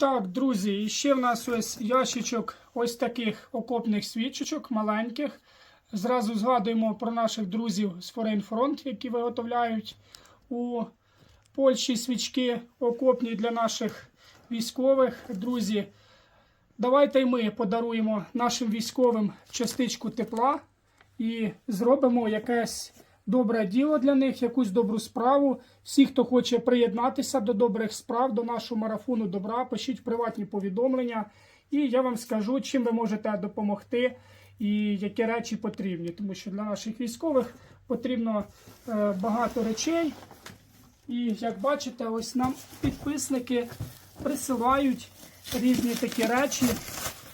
Так, друзі, і ще в нас ось ящичок ось таких окопних свічечок, маленьких. Зразу згадуємо про наших друзів з Foreign Front, які виготовляють у Польщі свічки окопні для наших військових. Друзі, давайте ми подаруємо нашим військовим частичку тепла і зробимо якесь добре діло для них, якусь добру справу. Всі, хто хоче приєднатися до добрих справ, до нашого марафону добра, пишіть приватні повідомлення, і я вам скажу, чим ви можете допомогти і які речі потрібні. Тому що для наших військових потрібно е, багато речей. І як бачите, ось нам підписники присилають різні такі речі,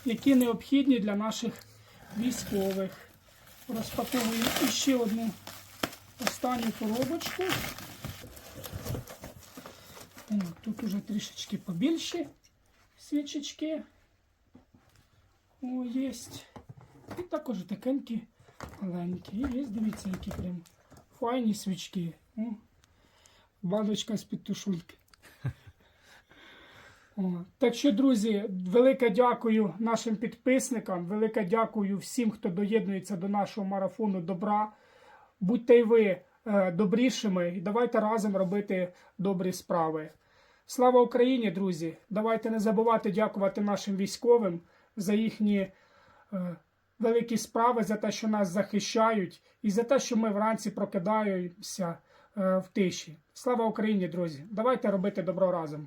які необхідні для наших військових. Розпаковуємо ще одну останню коробочку. Тут уже трішечки побільші свічечки. О, є. І також такенькі маленькі. І є, дивіться, які прям файні свічки. О, баночка з-під тушульки. О, так що, друзі, велике дякую нашим підписникам, велике дякую всім, хто доєднується до нашого марафону добра. Будьте й ви добрішими і давайте разом робити добрі справи. Слава Україні, друзі! Давайте не забувати дякувати нашим військовим за їхні е, великі справи, за те, що нас захищають, і за те, що ми вранці прокидаємося е, в тиші. Слава Україні, друзі! Давайте робити добро разом.